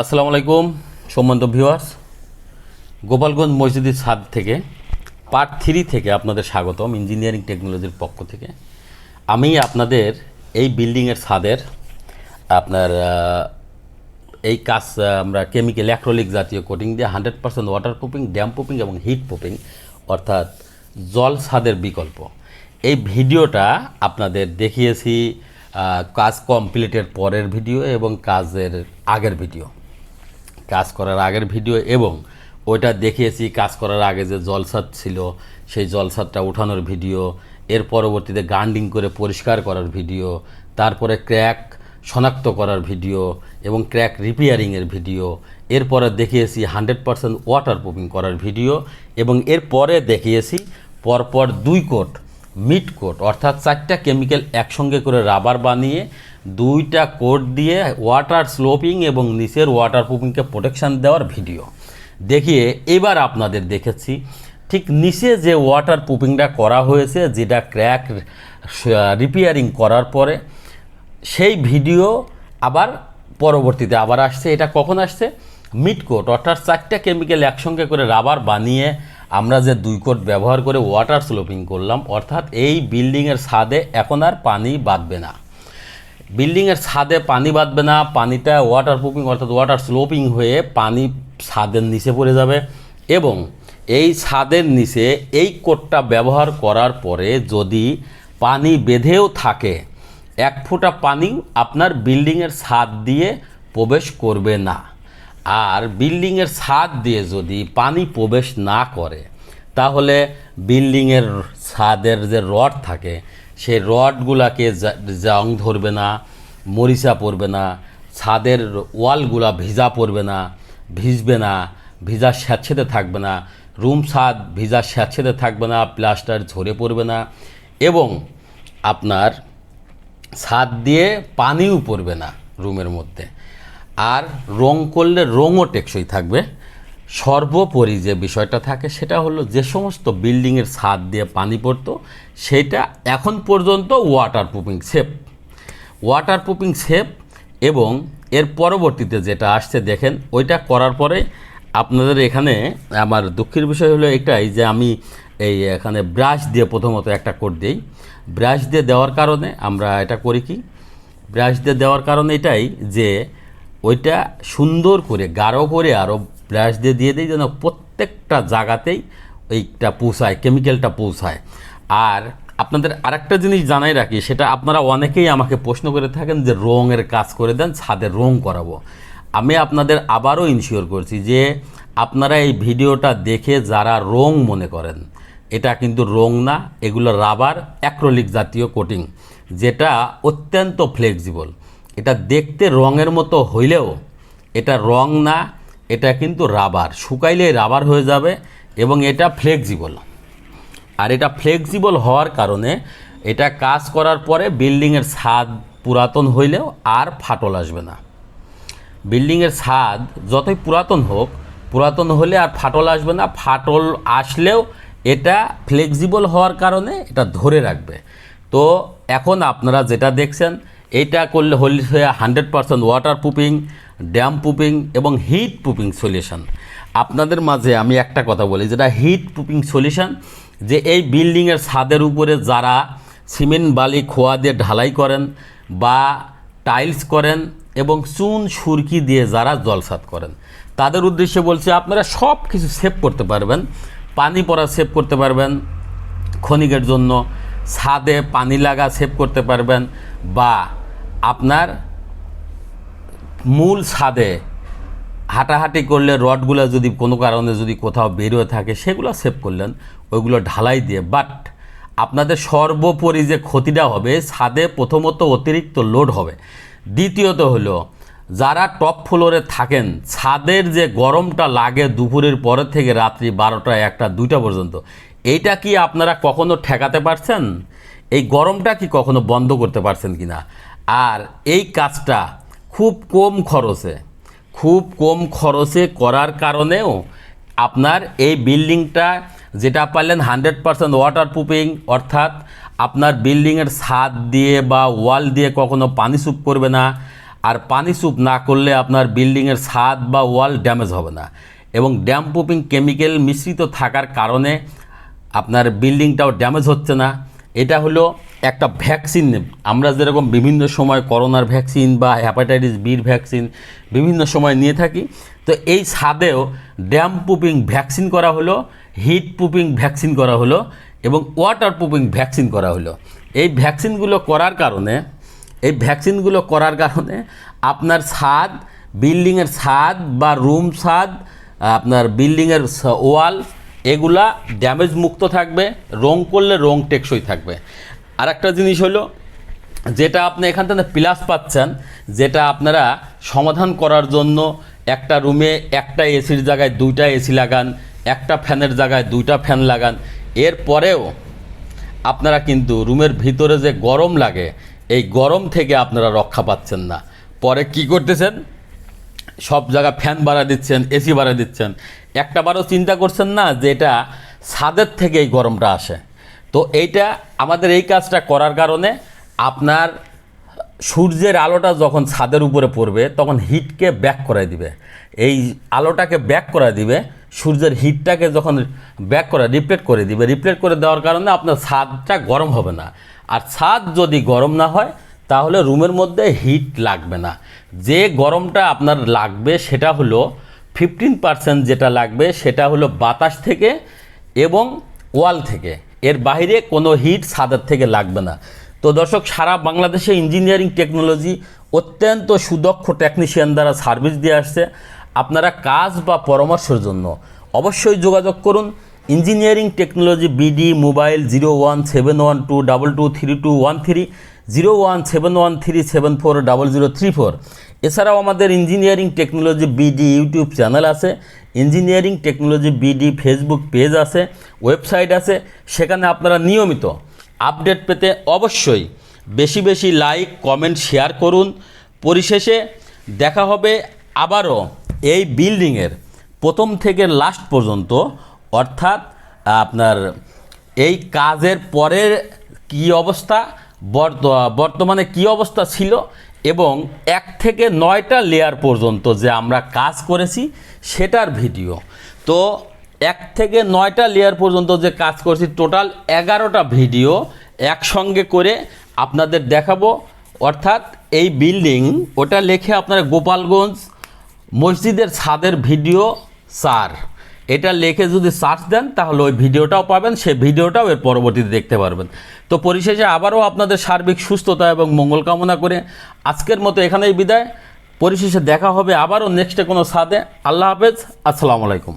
আসসালামু আলাইকুম সম্বন্ধ ভিউয়ার্স গোপালগঞ্জ মসজিদের ছাদ থেকে পার্ট থ্রি থেকে আপনাদের স্বাগতম ইঞ্জিনিয়ারিং টেকনোলজির পক্ষ থেকে। আমি আপনাদের এই বিল্ডিংয়ের ছাদের, আপনার এই কাজ আমরা কেমিক্যাল অ্যাক্রোলিক জাতীয় কোটিং দিয়ে hundred percent water proofing damp proofing এবং হিট প্রুফিং অর্থাৎ জল ছাদের বিকল্প। এই ভিডিওটা আপনাদের দেখিয়েছি কাজ কমপ্লিটের পরের ভিডিও এবং কাজের আগের ভিডিও কাজ করার আগের ভিডিও এবং ওইটা দেখিয়েছি, কাজ করার আগে যে জলসাদ ছিল, সেই জলসাদটা উঠানোর ভিডিও, এর পরবর্তীতে গান্ডিং করে পরিষ্কার করার ভিডিও, তারপরে ক্র্যাক শনাক্ত করার ভিডিও এবং ক্র্যাক রিপেয়ারিংয়ের ভিডিও, এরপরে দেখিয়েছি হান্ড্রেড পারসেন্ট ওয়াটার প্রুফিং করার ভিডিও এবং এরপরে দেখিয়েছি পরপর দুই কোট মিড কোট, অর্থাৎ চারটা কেমিক্যাল একসঙ্গে করে রাবার বানিয়ে, দুইটা কোট দিয়ে ওয়াটার স্লোপিং এবং নিচের ওয়াটার প্রুফিংকে প্রোটেকশান দেওয়ার ভিডিও। দেখিয়ে এবার আপনাদের দেখেছি, ঠিক নিচে যে ওয়াটার প্রুফিংটা করা হয়েছে, যেটা ক্র্যাক রিপেয়ারিং করার পরে, সেই ভিডিও আবার পরবর্তীতে আবার আসছে। এটা কখন আসছে? মিড কোট, অর্থাৎ চারটা কেমিক্যাল একসঙ্গে করে রাবার বানিয়ে আমরা যে দুই কোট ব্যবহার করে ওয়াটার স্লোপিং করলাম, অর্থাৎ এই বিল্ডিংয়ের ছাদে এখন আর পানি বাঁধবে না। বিল্ডিংয়ের ছাদে পানি বাঁধবে না, পানিটা ওয়াটার প্রুফিং অর্থাৎ ওয়াটার স্লোপিং হয়ে পানি ছাদের নিচে পড়ে যাবে এবং এই ছাদের নিচে এই কোটটা ব্যবহার করার পরে যদি পানি বেঁধেও থাকে, এক ফোঁটা পানি আপনার বিল্ডিংয়ের ছাদ দিয়ে প্রবেশ করবে না। আর বিল্ডিংয়ের ছাদ দিয়ে যদি পানি প্রবেশ না করে, তাহলে বিল্ডিংয়ের ছাদের যে রড থাকে, সেই রডগুলাকে জা- ধরবে না, মরিচা পড়বে না, ছাদের ওয়ালগুলা ভিজা পড়বে না, ভিজবে না, ভিজা স্যাঁতসেঁতে থাকবে না, রুম ছাদ ভিজা স্যাঁতসেঁতে থাকবে না, প্লাস্টার ঝরে পড়বে না এবং আপনার ছাদ দিয়ে পানিও পড়বে না রুমের মধ্যে। আর রং করলে রঙও টেকসই থাকবে। সর্বোপরি যে বিষয়টা থাকে সেটা হলো যে সমস্ত বিল্ডিংয়ের ছাদ দিয়ে পানি পড়তো, সেটা এখন পর্যন্ত water proofing safe water proofing safe এবং এর পরবর্তীতে যেটা আসছে দেখেন, ওইটা করার পরে আপনাদের এখানে আমার দুঃখের বিষয় হলো এটাই যে আমি এই এখানে ব্রাশ দিয়ে প্রথমত একটা কোট দিই। ব্রাশ দিয়ে দেওয়ার কারণে আমরা এটা করি কি? ব্রাশ দিয়ে দেওয়ার কারণ এটাই যে ওইটা সুন্দর করে, গাঢ় করে আরও ব্রাশ দিয়ে দিয়ে দিই যেন প্রত্যেকটা জায়গাতেই ওইটা পৌঁছায় কেমিক্যালটা পৌঁছায়। আর আপনাদের আরেকটা জিনিস জানাই রাখি, সেটা আপনারা অনেকেই আমাকে প্রশ্ন করে থাকেন যে রঙের কাজ করে দেন, ছাদে রং করাবো। আমি আপনাদের আবারও ইনশিওর করছি যে আপনারা এই ভিডিওটা দেখে যারা রং মনে করেন, এটা কিন্তু রং না, এগুলো রাবার অ্যাক্রোলিক জাতীয় কোটিং যেটা অত্যন্ত ফ্লেক্সিবল এটা দেখতে রঙের মতো হইলেও এটা রং না, এটা কিন্তু রাবার। শুকাইলেই রাবার হয়ে যাবে এবং এটা ফ্লেক্সিবল আর এটা ফ্লেক্সিবল হওয়ার কারণে এটা কাজ করার পরে বিল্ডিংয়ের ছাদ পুরাতন হইলেও আর ফাটল আসবে না। বিল্ডিংয়ের ছাদ যতই পুরাতন হোক, পুরাতন হলে আর ফাটল আসবে না। ফাটল আসলেও এটা ফ্লেক্সিবল হওয়ার কারণে এটা ধরে রাখবে। তো এখন আপনারা যেটা দেখছেন এইটা করলে হলে hundred percent waterproofing damp proofing এবং হিট প্রুফিং সলিউশন আপনাদের মাঝে আমি একটা কথা বলি, যেটা হিট প্রুফিং সলিউশন যে এই বিল্ডিংয়ের ছাদের উপরে যারা সিমেন্ট বালি খোয়া দিয়ে ঢালাই করেন বা টাইলস করেন এবং চুন সুরকি দিয়ে যারা জলসাত করেন, তাদের উদ্দেশ্যে বলছি আপনারা সব কিছু সেভ করতে পারবেন, পানি পড়া সেভ করতে পারবেন ক্ষণিকের জন্য ছাদে পানি লাগা সেভ করতে পারবেন বা আপনার মূল ছাদে হাঁটাহাঁটি করলে রডগুলো যদি কোনো কারণে যদি কোথাও বেরিয়ে থাকে, সেগুলো সেভ করলেন, ওইগুলো ঢালাই দিয়ে। বাট আপনাদের সর্বোপরি যে ক্ষতিটা হবে, ছাদে প্রথমত অতিরিক্ত লোড হবে। দ্বিতীয়ত হলো, যারা টপ ফ্লোরে থাকেন, ছাদের যে গরমটা লাগে দুপুরের পরে থেকে রাত্রি বারোটা, একটা, দুইটা পর্যন্ত, এইটা কি আপনারা কখনো ঠেকাতে পারছেন? এই গরমটা কি কখনো বন্ধ করতে পারছেন কি না আর এই কাজটা খুব কম খরচে, খুব কম খরচে করার কারণেও আপনার এই বিল্ডিংটা যেটা পারলেন হান্ড্রেড পারসেন্ট ওয়াটার প্রুফিং অর্থাৎ আপনার বিল্ডিংয়ের ছাদ দিয়ে বা ওয়াল দিয়ে কখনো পানি সুপ করবে না। আর পানি স্যুপ না করলে আপনার বিল্ডিংয়ের ছাদ বা ওয়াল ড্যামেজ হবে না। এবং ড্যাম প্রুফিং কেমিক্যাল মিশ্রিত থাকার কারণে আপনার বিল্ডিংটাও ড্যামেজ হচ্ছে না। এটা হলো একটা ভ্যাকসিন। আমরা যেরকম বিভিন্ন সময় করোনার ভ্যাকসিন বা হ্যাপাটাইটিস বির ভ্যাকসিন বিভিন্ন সময় নিয়ে থাকি, তো এই ছাদেও ড্যাম পুপিং ভ্যাকসিন করা হলো, হিট পুপিং ভ্যাকসিন করা হলো এবং ওয়াটার পুপিং ভ্যাকসিন করা হলো। এই ভ্যাকসিনগুলো করার কারণে, এই ভ্যাকসিনগুলো করার কারণে আপনার ছাদ, বিল্ডিংয়ের ছাদ বা রুম ছাদ, আপনার বিল্ডিংয়ের ওয়াল এগুলা ড্যামেজ মুক্ত থাকবে রং করলে রং টেকসই থাকবে। আর একটা জিনিস হলো, যেটা আপনি এখান থেকে প্লাস পাচ্ছেন, যেটা আপনারা সমাধান করার জন্য একটা রুমে একটা এসির জায়গায় দুইটা এসি লাগান, একটা ফ্যানের জায়গায় দুইটা ফ্যান লাগান। এরপরেও আপনারা কিন্তু রুমের ভিতরে যে গরম লাগে, এই গরম থেকে আপনারা রক্ষা পাচ্ছেন না। পরে কি করতেছেন? সব জায়গা ফ্যান বাড়া দিচ্ছেন এসি বাড়া দিচ্ছেন। একটা বারও চিন্তা করছেন না যে এটা ছাদের থেকে এই গরমটা আসে। তো এইটা আমাদের এই কাজটা করার কারণে আপনার সূর্যের আলোটা যখন ছাদের উপরে পড়বে, তখন হিটকে ব্যাক করে দিবে। এই আলোটাকে ব্যাক করে দিবে, সূর্যের হিটটাকে যখন ব্যাক করে রিপ্লেট করে দিবে। রিপ্লেট করে দেওয়ার কারণে আপনার ছাদটা গরম হবে না। আর ছাদ যদি গরম না হয়, তাহলে রুমের মধ্যে হিট লাগবে না। যে গরমটা আপনার লাগবে, সেটা হলো ফিফটিন পার্সেন্ট যেটা লাগবে সেটা হলো বাতাস থেকে এবং ওয়াল থেকে। এর বাইরে কোনো হিট ছাদের থেকে লাগবে না। তো দর্শক, সারা বাংলাদেশে ইঞ্জিনিয়ারিং টেকনোলজি অত্যন্ত সুদক্ষ টেকনিশিয়ান দ্বারা সার্ভিস দিয়ে আসছে। আপনারা কাজ বা পরামর্শের জন্য অবশ্যই যোগাযোগ করুন। Engineering technology BD mobile zero one seven one two double two three two one three zero one seven one three seven four double zero three four. এছাড়াও আমাদের engineering technology BD YouTube channel আছে। Engineering technology BD Facebook page আছে, website আছে, সেখানে আপনারা নিয়মিত update পেতে অবশ্যই বেশি বেশি লাইক, কমেন্ট, শেয়ার করুন। পরিশেষে দেখা হবে আবারও এই বিল্ডিংয়ের প্রথম থেকে লাস্ট পর্যন্ত, অর্থাৎ আপনার এই কাজের পরের কি অবস্থা বর্তমানে কি অবস্থা ছিল এবং এক থেকে নয়টা লেয়ার পর্যন্ত যে আমরা কাজ করেছি সেটার ভিডিও তো এক থেকে নয়টা লেয়ার পর্যন্ত যে কাজ করেছি টোটাল এগারোটা ভিডিও একসঙ্গে করে আপনাদের দেখাবো। অর্থাৎ এই বিল্ডিং ওটা লেখে আপনারা গোপালগঞ্জ মসজিদের ছাদের ভিডিও চার এটা লেখে যদি সার্চ দেন, তাহলে ওই ভিডিওটাও পাবেন সে ভিডিওটাও এর পরবর্তীতে দেখতে পারবেন। তো পরিশেষে আবারও আপনাদের সার্বিক সুস্থতা এবং মঙ্গল কামনা করে আজকের মতো এখানেই বিদায়। পরিশেষে দেখা হবে আবারও নেক্সটে কোনো সাদে আল্লাহ হাফেজ। আসসালামু আলাইকুম।